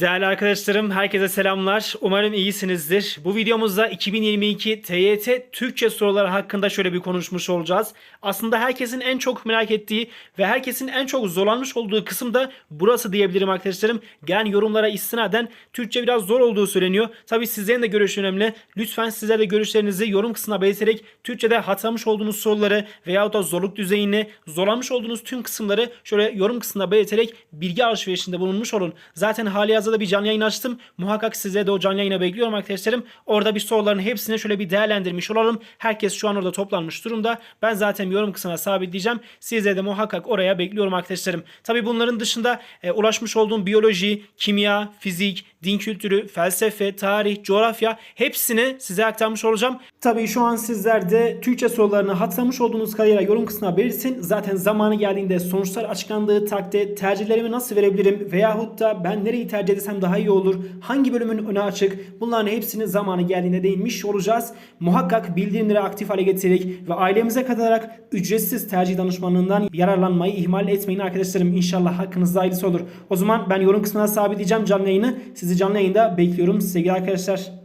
Değerli arkadaşlarım, herkese selamlar. Umarım iyisinizdir. Bu videomuzda 2022 TYT Türkçe soruları hakkında şöyle bir konuşmuş olacağız. Aslında herkesin en çok merak ettiği ve herkesin en çok zorlanmış olduğu kısım da burası diyebilirim arkadaşlarım. Gelen yorumlara istinaden Türkçe biraz zor olduğu söyleniyor. Tabii sizlerin de görüşü önemli. Lütfen sizler de görüşlerinizi yorum kısmına belirterek Türkçe'de hatırlamış olduğunuz soruları veyahut da zorluk düzeyini, zorlanmış olduğunuz tüm kısımları şöyle yorum kısmına belirterek bilgi alışverişinde bulunmuş olun. Zaten hali hazırda bir canlı yayın açtım. Muhakkak size de o canlı yayına bekliyorum arkadaşlarım. Orada bir soruların hepsini şöyle bir değerlendirmiş olalım. Herkes şu an orada toplanmış durumda. Ben zaten yorum kısmına sabitleyeceğim. Sizleri de muhakkak oraya bekliyorum arkadaşlarım. Tabi bunların dışında e, ulaşmış olduğum biyoloji, kimya, fizik, din kültürü, felsefe, tarih, coğrafya hepsini size aktarmış olacağım. Tabii şu an sizler de Türkçe sorularını hatırlamış olduğunuz kadarıyla yorum kısmına belirtin. Zaten zamanı geldiğinde sonuçlar açıklandığı takdirde tercihlerimi nasıl verebilirim veyahut da ben nereyi tercih etsem daha iyi olur, hangi bölümün öne açık bunların hepsini zamanı geldiğinde değinmiş olacağız. Muhakkak bildirimleri aktif hale getirerek ve ailemize katarak ücretsiz tercih danışmanlığından yararlanmayı ihmal etmeyin arkadaşlarım. İnşallah hakkınızda hayırlısı olur. O zaman ben yorum kısmına sabitleyeceğim canlı yayını. Sizi canlı yayında bekliyorum sevgili arkadaşlar.